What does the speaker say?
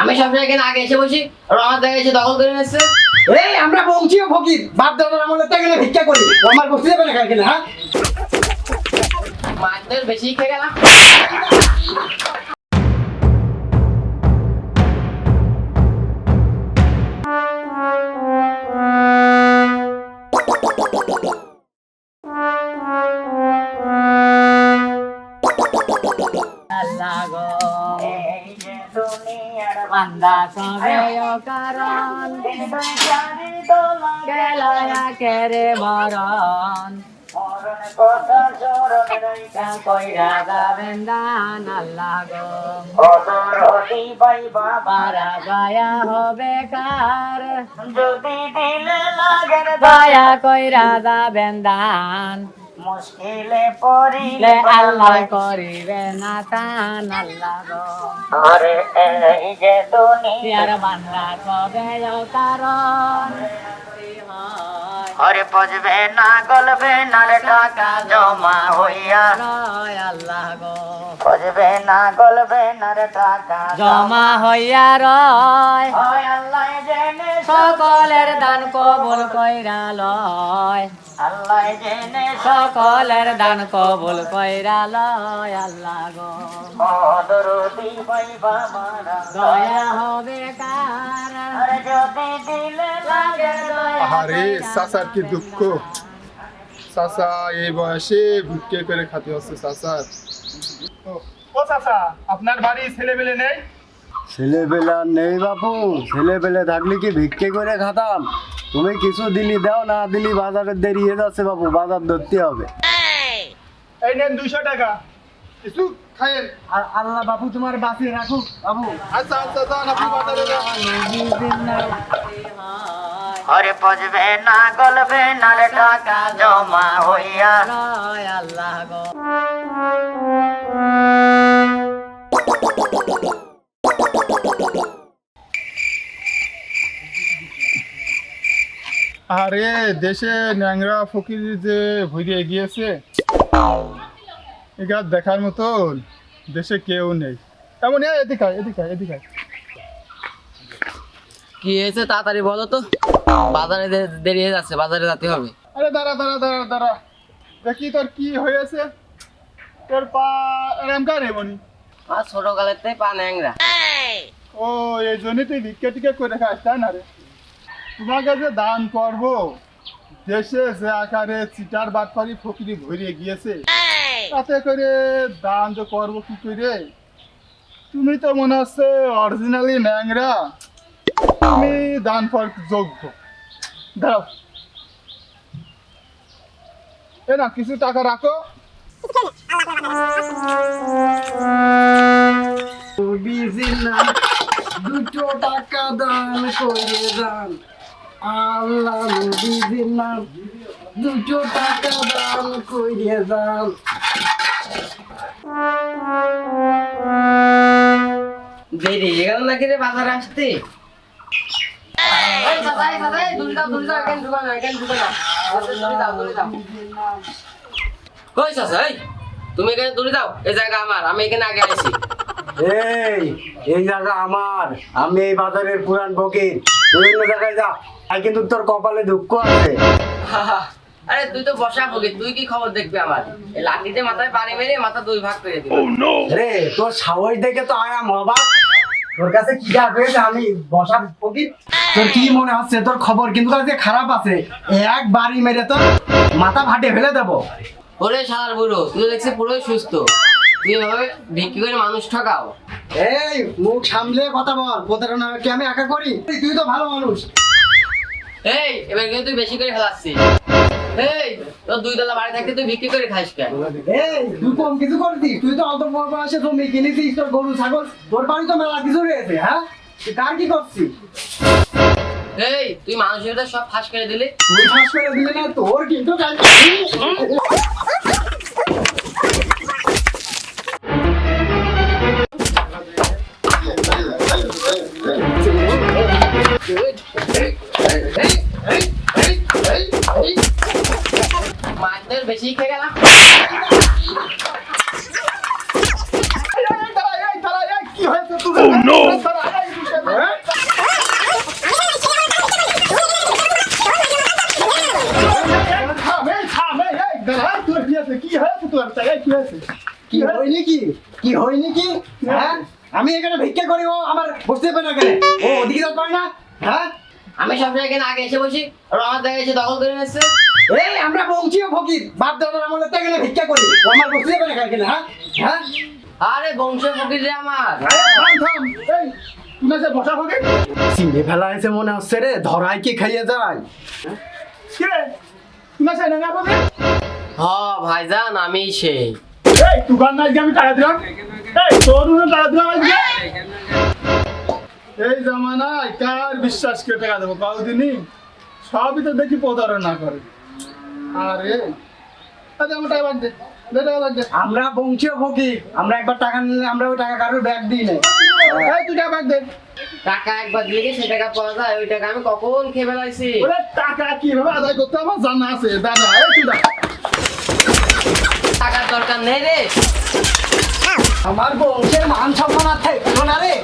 আমি সবসময় এখানে আগে এসে বসি আর আমার দেখা এসে দখল করে নিচ্ছে। এই আমরা বংশীয় ফকির। বাপ দাদার আমলে তো এখানে ভিক্ষা করি। আমার বসতে যাবে না কালকে হ্যাঁ? মাছ বেশি খেয়ে গেলাম। মরণ কইরা যাবেন দান আল্লাহ গো গায়া হবে কার দয়া কইরা যাবেন দান মুশকিলে পড়িলে আল্লাহ করিবে না তান আল্লাহ। গো আরে এই যে দুনিয়ার বান্দা কবে কারণ হরে পজবে না গলবে না টাকা জমা হইয়া। আল্লাহ গো। না গলবে না রে টাকা জমা হইয়া রয়। হয় আল্লাহ জেনে সকলের দান কবুল কইরা লয়। আল্লাহ জেনে সকলের দান কবুল কইরা লয় আল্লাহ গো। দরদি পাইবা মারা। দয়া হবে কার। আরে যদি দিলে লাগে দয়া আরে চাচার কি দুঃখ? চাচা এই বয়সে ভিক্ষে করে খাতে হচ্ছে চাচার ও চাচা আপনার বাড়ি ছেলেবেলে নেই? ছেলেবেলা নেই বাপু ছেলেবেলে থাকলে কি ভিক্ষে করে খাতাম? তুমি কিছু দিলি দাও না দিলি বাজারে দেরি হয়ে যাচ্ছে বাপু বাজার ধরতে হবে। এই নেন দুইশো টাকা। কিছু খায়েন। আর আল্লাহ বাপু তোমার বাঁচিয়ে রাখুক বাবু আচ্ছা আচ্ছা যান আপনি বাজারে যান। আরে পচবে না গলবে না রে টাকা জমা হইয়া। আল্লাহ গো। আরে দেশে ন্যাংরা ফকির যে ভরিয়ে গিয়েছে এগার দেখার মতন দেশে কেউ নেই। এমন এই, এদিকে আয়, এদিকে এদিকে কি হয়েছে তাড়াতাড়ি বলো তো? বাজারে দেরি হয়ে যাচ্ছে বাজারে যেতে হবে। আরে দাঁড়া দাঁড়া দাঁড়া দাঁড়া। দেখি তোর কি হয়েছে। তোর পা এরম কার এমনি? আর ছোট কালের থেকে পা ন্যাংরা। ও এই জন্যই তুই ভিক্ষে টিকে করে খাস তাই না রে? তোমাকে যে দান করব। দেশে যে আকারে চিটার বাটপারি ফকিরি ভরিয়ে গিয়েছে তাতে করে দান যে করব কি করে? তুমি তো মনে হচ্ছে অরিজিনালি ন্যাংরা। তুমি দান কর। যোগ্য দাঁড়াও। এ না কিছু টাকা রাখো। দুটো টাকা দান করে দান। আল্লাহ নবীজির নাম দুটো টাকা দান করে দান। দেরি গেল নাকি রে বাজারে আসতে? তুমি এখানে তুলে দাও এই জায়গা আমার আমি এখানে আগে আছি এই এই জায়গা আমার আমি এই বাজারের পুরান ফকির বিভিন্ন জায়গায় যা আর কিন্তু তোর কপালে দুঃখ আছে। আরে তুই তো বসা ফকির তুই কি খবর দেখবি আমার? লাঠিতে মাথায় পানি মেরে মাথা দুই ভাগ করে দিবি। রে তোর সাহস দেখে তো আয়াম অবাক তোর কাছে কি যা আমি বসা ফকির তোর কি মনে হচ্ছে তোর খবর কিন্তু কাছে খারাপ আছে। এক বাড়ি মেরে তো মাথা ফাটে ফেলে দেবো। ওরে শালার বুড়ো তুই দেখছি পুরোই সুস্থ। তুই এভাবে বিক্রি করে মানুষ ঠকাও। এই মুখ সামলে কথা বল প্রতারণা কি আমি একা করি? তুই তো ভালো মানুষ। এই এবার কিন্তু তুই বেশি করে ফেলাচ্ছিস এই তোর দুই তলা বাড়ি থাকতে তুই বিক্রি করে খাস কেন? এই তুই কম কিছু করছিস তুই তো অল্প বয়সে জমি কিনেছিস তোর গরু ছাগল তোর বাড়ি তো মেলা কিছু রয়েছে হ্যাঁ? কার কি করছিস? এই তুই মানুষের সব ফাঁস করে দিলি? তুই ফাঁস করে দিলে না তোর কিন্তু কাল- Oh no! কি হয়নি কি হ্যাঁ আমি এখানে ভিক্ষা করি, ও আমার বসতে পারে না ও ওদিকে যাতে পারে না? হ্যাঁ? আমি সব জায়গায় এখানে আগে এসে বসি, আর আমার জায়গায় এসে দখল করে নিচ্ছে। এই, আমরা বংশীয় ফকির। বাপ দাদার আমলের থেকে ভিক্ষা করি। আমার বসতে পারে না হ্যাঁ? হ্যাঁ? আরে বংশ ফকির রে আমার। থাম থাম। এই তুমি সে বসা ফকির। চিনে ফেলা হয়েছে মনে হচ্ছে রে ধরাই কি খাইয়ে যায়? কে নেঙ্গা ফকির? হ ভাইজান আমি সেই। এই দোকান না আমি টাকা দিলাম। এই তোর টাকা দিলাম আজকে। এই জামানায় কার বিশ্বাস করে টাকা দেবো কাউদিনই সবই তো দেখি প্রতারণা করে। আরে আচ্ছা আমার টাকা বাদ দে। আমরা বংশীয় ফকির আমরা একবার টাকা নিলে আমরা ওই টাকা কারোর ব্যাগ দিই না তুই টাকা দে। টাকা একবার দিয়ে গেছে টাকা পাওয়া যায় ওই টাকা আমি কখন খেয়ে বেলাইছি ওরে টাকা কীভাবে আদায় করতে আমার জানা আছে। দাদা টাকার দরকার নেই রে। আমার বংশের মান সম্মান রে।